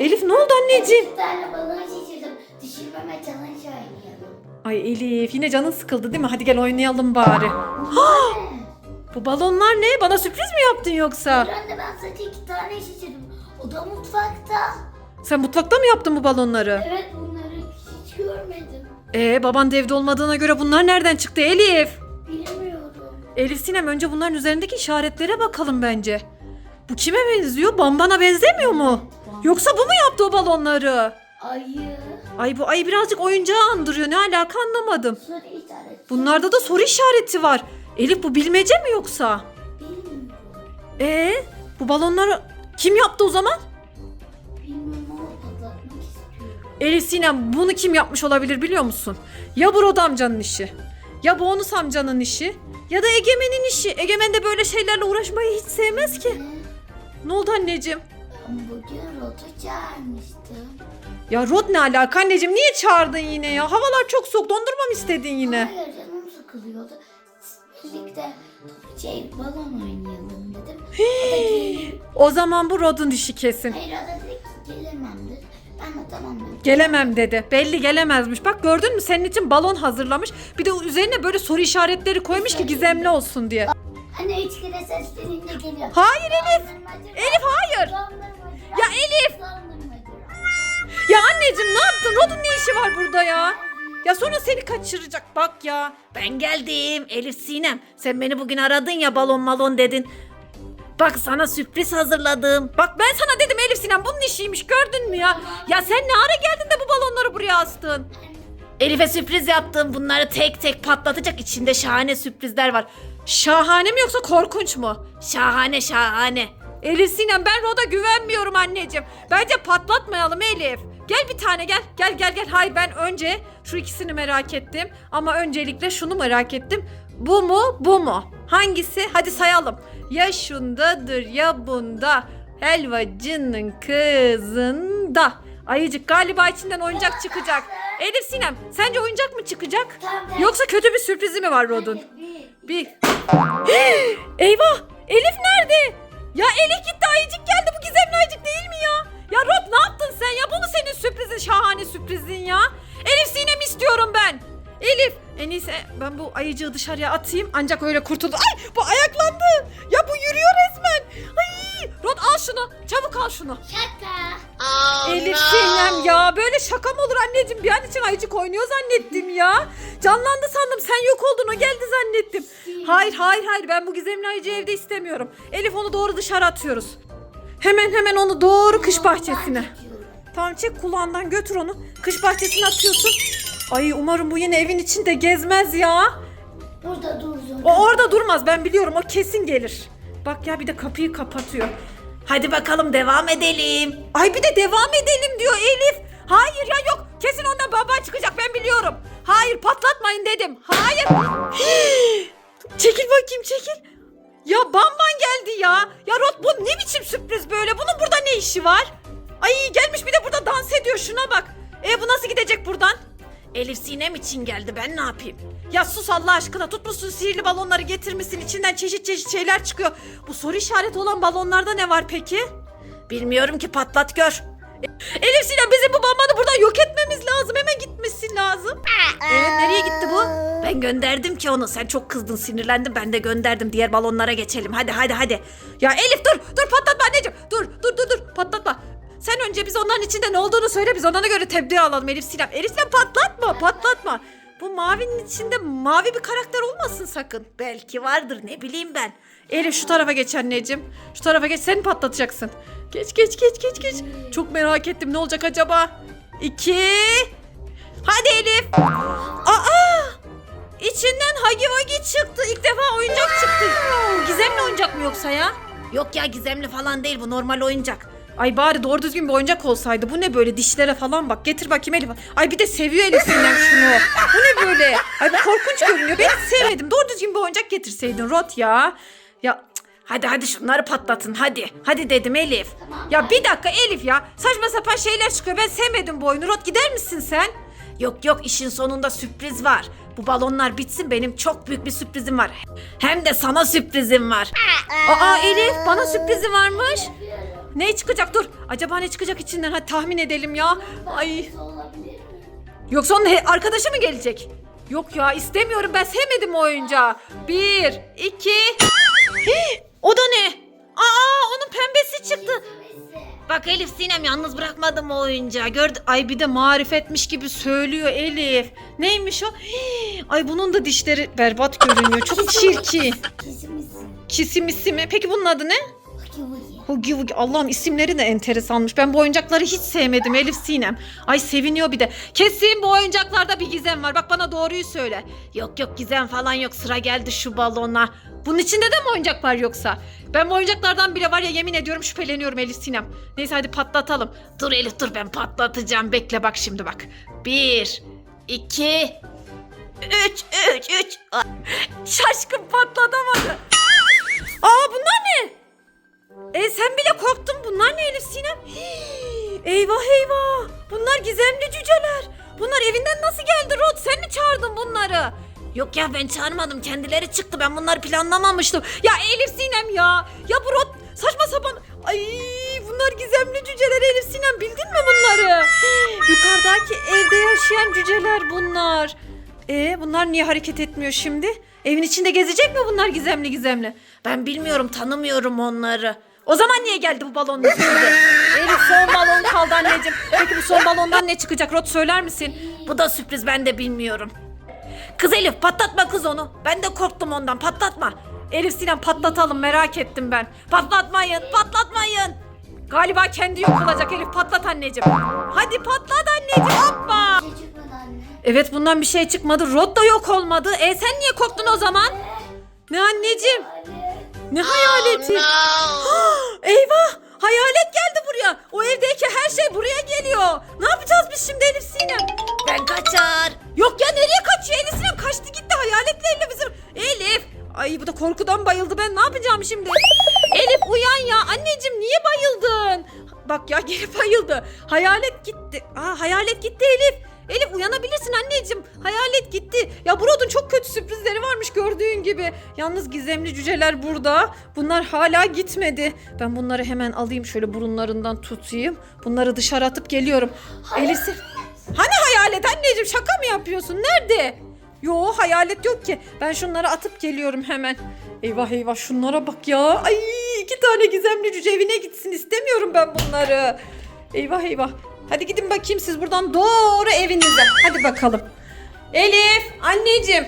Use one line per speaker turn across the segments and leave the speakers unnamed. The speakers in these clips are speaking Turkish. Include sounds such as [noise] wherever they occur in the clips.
Elif ne oldu anneciğim?
Bir tane balon şişirdim. Düşürmeme challenge oynayalım.
Ay Elif yine canın sıkıldı değil mi? Hadi gel oynayalım bari.
Ha!
Bu balonlar ne? Bana sürpriz mi yaptın yoksa?
Anne ben sadece iki tane şişirdim. O da mutfakta.
Sen mutfakta mı yaptın bu balonları?
Evet bunları hiç görmedim.
Ee baban da evde olmadığına göre bunlar nereden çıktı Elif?
Bilmiyorum.
Elif Sinem önce bunların üzerindeki işaretlere bakalım bence. Bu kime benziyor? Bambana benzemiyor mu? Yoksa bu mu yaptı o balonları?
Ayı.
Ay bu ayı birazcık oyuncağı andırıyor. Ne alaka anlamadım.
Soru işareti.
Bunlarda da soru işareti var. Elif bu bilmece mi yoksa?
Bilmiyorum.
Ee, bu balonları kim yaptı o zaman?
Bilmiyorum ama patlatmak istiyorum.
Elif Sinem bunu kim yapmış olabilir biliyor musun? Ya bu Rod amcanın işi. Ya Bonus amcanın işi. Ya da Egemen'in işi. Egemen de böyle şeylerle uğraşmayı hiç sevmez ki.
Ne
oldu anneciğim?
Bugün rota çağırmıştım.
Ya Rod ne alaka anneciğim? Niye çağırdın yine ya? Havalar çok soğuk. Dondurma mı istedin yine?
Hayır canım sıkılıyordu. Birlikte şey balon oynayalım dedim. O da.
O zaman bu Rod'un işi kesin.
Hayır o da dedi ki gelememdir. Ben de tamam dedim.
Gelemem dedi. Belli gelemezmiş. Bak gördün mü senin için balon hazırlamış. Bir de üzerine böyle soru işaretleri koymuş ki gizemli olsun diye.
Anne üç kere sesleninde geliyor.
Hayır Elif. Elif hayır. Ya Elif. Ya anneciğim ne yaptın? Rod'un ne işi var burada ya? Ya sonra seni kaçıracak bak ya. Ben geldim Elif Sinem. Sen beni bugün aradın ya balon malon dedin. Bak sana sürpriz hazırladım. Bak ben sana dedim Elif Sinem bunun işiymiş gördün mü ya? Ya sen ne ara geldin de bu balonları buraya astın? Elif'e sürpriz yaptım. Bunları tek tek patlatacak. İçinde şahane sürprizler var. Şahane mi yoksa korkunç mu? Şahane şahane. Elif Sinem ben Rod'a güvenmiyorum anneciğim. Bence patlatmayalım Elif. Gel bir tane gel. Gel gel gel. Hayır ben önce şu ikisini merak ettim. Ama öncelikle şunu merak ettim. Bu mu bu mu? Hangisi? Hadi sayalım. Ya şundadır ya bunda. Helvacının kızında. Ayıcık galiba içinden oyuncak çıkacak. Elif Sinem sence oyuncak mı çıkacak? Yoksa kötü bir sürprizi mi var Rod'un?
Bir. [gasps]
Eyvah! Elif nerede? Ya Elif gitti ayıcık geldi bu gizemli ayıcık değil mi ya? Ya Rod ne yaptın sen ya? Bu mu senin sürprizin şahane sürprizin ya? Elif Sinem istiyorum ben. Elif en iyisi ben bu ayıcığı dışarıya atayım ancak öyle kurtuldu. Ay bu ayaklandı. Ya bu yürüyor resmen. Ay Rod al şunu çabuk al şunu.
Şaka.
Elif Sinem ya böyle şaka mı olur anneciğim bir an için ayıcık oynuyor zannettim ya. Canlandı sandım sen yok oldun o geldi zannettim. Hayır hayır hayır ben bu gizemli ayıcıyı evde istemiyorum. Elif onu doğru dışarı atıyoruz. Hemen hemen onu doğru kış bahçesine. Tamam çek kulağından götür onu. Kış bahçesine atıyorsun. Ay umarım bu yine evin içinde gezmez ya.
Burada dursun.
O orada durmaz ben biliyorum o kesin gelir. Bak ya bir de kapıyı kapatıyor. Hadi bakalım devam edelim. Ay bir de devam edelim diyor Elif. Hayır ya yok kesin ondan baba çıkacak ben biliyorum. Hayır patlatmayın dedim. Hayır. [gasps] çekil bakayım çekil. Ya Bamban geldi ya. Ya Rot bu ne biçim sürpriz böyle? Bunun burada ne işi var? Ay gelmiş bir de burada dans ediyor şuna bak. E bu nasıl gidecek buradan? Elif Sinem için geldi ben ne yapayım? Ya sus Allah aşkına tutmuşsun sihirli balonları getirmişsin içinden çeşit çeşit şeyler çıkıyor. Bu soru işareti olan balonlarda ne var peki? Bilmiyorum ki patlat gör. Elif Sinem bizim bu bambanı buradan yok etmemiz lazım hemen gitmesi lazım. Evet nereye gitti bu? Ben gönderdim ki onu sen çok kızdın sinirlendin ben de gönderdim diğer balonlara geçelim hadi hadi hadi. Ya Elif dur dur patlatma anneciğim dur dur dur dur patlatma. Sen önce biz onların içinde ne olduğunu söyle biz onlara göre tebdil alalım Elif Sinem. Elif Sinem patlatma patlatma. Bu mavinin içinde mavi bir karakter olmasın sakın. Belki vardır ne bileyim ben. Elif şu tarafa geç anneciğim. Şu tarafa geç sen patlatacaksın. Geç geç geç geç geç. Çok merak ettim ne olacak acaba? İki. Hadi Elif. Aa! İçinden Hagi Vagi çıktı. İlk defa oyuncak çıktı. Gizemli oyuncak mı yoksa ya? Yok ya gizemli falan değil bu normal oyuncak. Ay bari doğru düzgün bir oyuncak olsaydı. Bu ne böyle dişlere falan bak. Getir bakayım Elif. Ay bir de seviyor Elif Sinem şunu. Bu ne böyle? Ay bu korkunç görünüyor. Ben sevmedim. Doğru düzgün bir oyuncak getirseydin Rot ya. Ya hadi hadi şunları patlatın hadi. Hadi dedim Elif. Ya bir dakika Elif ya. Saçma sapan şeyler çıkıyor. Ben sevmedim bu oyunu. Rot gider misin sen? Yok yok işin sonunda sürpriz var. Bu balonlar bitsin benim çok büyük bir sürprizim var. Hem de sana sürprizim var. Aa Elif bana sürprizi varmış. Ne çıkacak dur. Acaba ne çıkacak içinden hadi tahmin edelim ya. Ay. Yoksa onun arkadaşı mı gelecek? Yok ya istemiyorum ben sevmedim o oyuncağı. Bir, iki. Hii, o da ne? Aa onun pembesi çıktı. Bak Elif Sinem yalnız bırakmadım o oyuncağı. Gördü. Ay bir de marifetmiş gibi söylüyor Elif. Neymiş o? Hii, Ay bunun da dişleri berbat görünüyor. Çok [laughs] çirkin.
Kesimiz.
Kisimisi mi? Peki bunun adı ne?
Hugi hugi.
Hugi. Allah'ım isimleri de enteresanmış. Ben bu oyuncakları hiç sevmedim Elif Sinem. Ay seviniyor bir de. Kesin bu oyuncaklarda bir gizem var. Bak bana doğruyu söyle. Yok yok gizem falan yok. Sıra geldi şu balona. Bunun içinde de mi oyuncak var yoksa? Ben bu oyuncaklardan bile var ya yemin ediyorum şüpheleniyorum Elif Sinem. Neyse hadi patlatalım. Dur Elif dur ben patlatacağım. Bekle bak şimdi bak. Bir, iki, üç, üç, üç. Şaşkın patlatamadı. Aa bunlar ne? E sen bile korktun. Bunlar ne Elif Sinem? Hii, eyvah eyvah. Bunlar gizemli cüceler. Bunlar evinden nasıl geldi Rod? Sen mi çağırdın bunları? Yok ya ben çağırmadım. Kendileri çıktı. Ben bunları planlamamıştım. Ya Elif Sinem ya. Ya bu Rod saçma sapan. Ay bunlar gizemli cüceler Elif Sinem. Bildin mi bunları? Hii, Yukarıdaki evde yaşayan cüceler bunlar. E bunlar niye hareket etmiyor şimdi? Evin içinde gezecek mi bunlar gizemli gizemli? Ben bilmiyorum tanımıyorum onları. O zaman niye geldi bu balonun üstünde? Elif son balon kaldı anneciğim. Peki bu son balondan ne çıkacak Rot söyler misin? Bu da sürpriz ben de bilmiyorum. Kız Elif patlatma kız onu. Ben de korktum ondan patlatma. Elif Sinem patlatalım merak ettim ben. Patlatmayın patlatmayın. Galiba kendi yok olacak Elif patlat anneciğim. Hadi patlat anneciğim hoppa.
Anne?
Evet bundan bir şey çıkmadı. Rod da yok olmadı. E sen niye korktun o zaman? Ne anneciğim?
Anne.
Ne hayaleti? Ah, Eyvah! Hayalet geldi buraya. O evdeki her şey buraya geliyor. Ne yapacağız biz şimdi Elif Sinem? Ben kaçar. Yok ya nereye kaçıyor Elif Sinem? Kaçtı gitti hayaletle bizim. Elif. Ay bu da korkudan bayıldı. Ben ne yapacağım şimdi? Elif uyan ya. Anneciğim niye bayıldın? Bak ya [laughs] geri bayıldı. Hayalet gitti. Aa hayalet gitti Elif. Elif uyanabilirsin anneciğim. Hayalet gitti. Ya Burad'ın çok kötü sürprizleri varmış gördüğün gibi. Yalnız gizemli cüceler burada. Bunlar hala gitmedi. Ben bunları hemen alayım şöyle burunlarından tutayım. Bunları dışarı atıp geliyorum. Elif Hani hayalet anneciğim şaka mı yapıyorsun? Nerede? Yo hayalet yok ki. Ben şunları atıp geliyorum hemen. Eyvah eyvah şunlara bak ya. Ay iki tane gizemli cüce evine gitsin istemiyorum ben bunları. Eyvah eyvah. Hadi gidin bakayım siz buradan doğru evinize. Hadi bakalım. Elif anneciğim.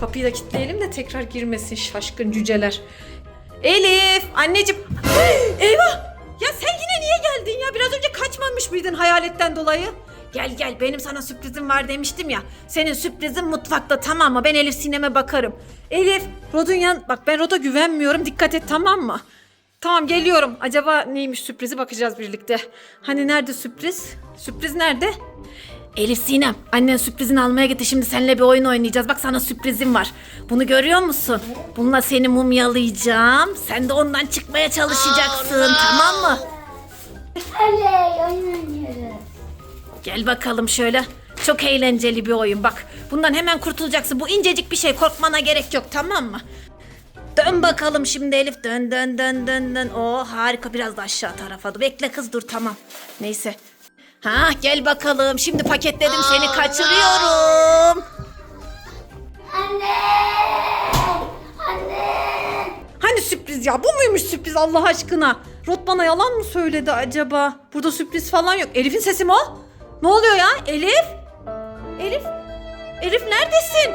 Kapıyı da kilitleyelim de tekrar girmesin şaşkın cüceler. Elif anneciğim. [gasps] Eyvah. Ya sen yine niye geldin ya? Biraz önce kaçmamış mıydın hayaletten dolayı? Gel gel benim sana sürprizim var demiştim ya. Senin sürprizin mutfakta tamam mı? Ben Elif sineme bakarım. Elif Rod'un yan... Bak ben Rod'a güvenmiyorum dikkat et tamam mı? Tamam geliyorum. Acaba neymiş sürprizi bakacağız birlikte. Hani nerede sürpriz? Sürpriz nerede? Elif Sinem annen sürprizini almaya gitti şimdi seninle bir oyun oynayacağız. Bak sana sürprizim var. Bunu görüyor musun? Bununla seni mumyalayacağım. Sen de ondan çıkmaya çalışacaksın tamam mı?
Oley oyun oynuyoruz.
Gel bakalım şöyle. Çok eğlenceli bir oyun bak. Bundan hemen kurtulacaksın. Bu incecik bir şey korkmana gerek yok tamam mı? Dön bakalım şimdi Elif. Dön dön dön dön dön. Oo harika biraz da aşağı tarafa. Bekle kız dur tamam. Neyse. Ha gel bakalım. Şimdi paketledim seni kaçırıyorum.
Anne. Anne.
Hani sürpriz ya? Bu muymuş sürpriz Allah aşkına? Rot bana yalan mı söyledi acaba? Burada sürpriz falan yok. Elif'in sesi mi o? Ne oluyor ya? Elif? Elif? Elif neredesin?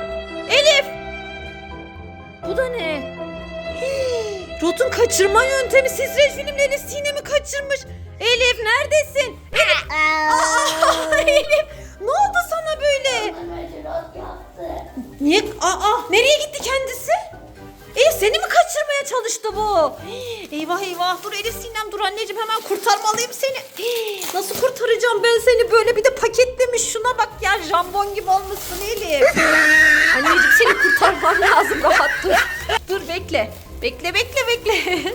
Elif! Bu da ne? Rot'un kaçırma yöntemi. Siz filmle Elif Sinem'i kaçırmış. Elif neredesin? Elif! Aa, [laughs] Elif! Ne oldu sana böyle? Niye? Aa, nereye gitti kendisi? Elif seni mi kaçırmaya çalıştı bu? Eyvah eyvah dur Elif Sinem dur anneciğim hemen kurtarmalıyım seni. Nasıl kurtaracağım ben seni böyle bir de paketlemiş şuna bak ya jambon gibi olmuşsun Elif. anneciğim seni kurtarmam lazım rahat dur. Dur bekle bekle bekle bekle.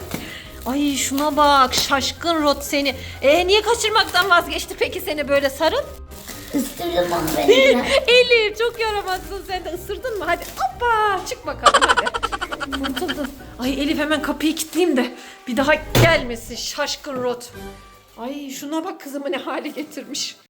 Ay şuna bak şaşkın rot seni. E niye kaçırmaktan vazgeçti peki seni böyle sarıl?
Isırdım onu [laughs] ben elimle.
Elif çok yaramazsın sen de ısırdın mı? Hadi hoppa çık bakalım hadi. Kurtuldun. Ay Elif hemen kapıyı kilitleyeyim de bir daha gelmesin şaşkın rot. Ay şuna bak kızımı ne hale getirmiş.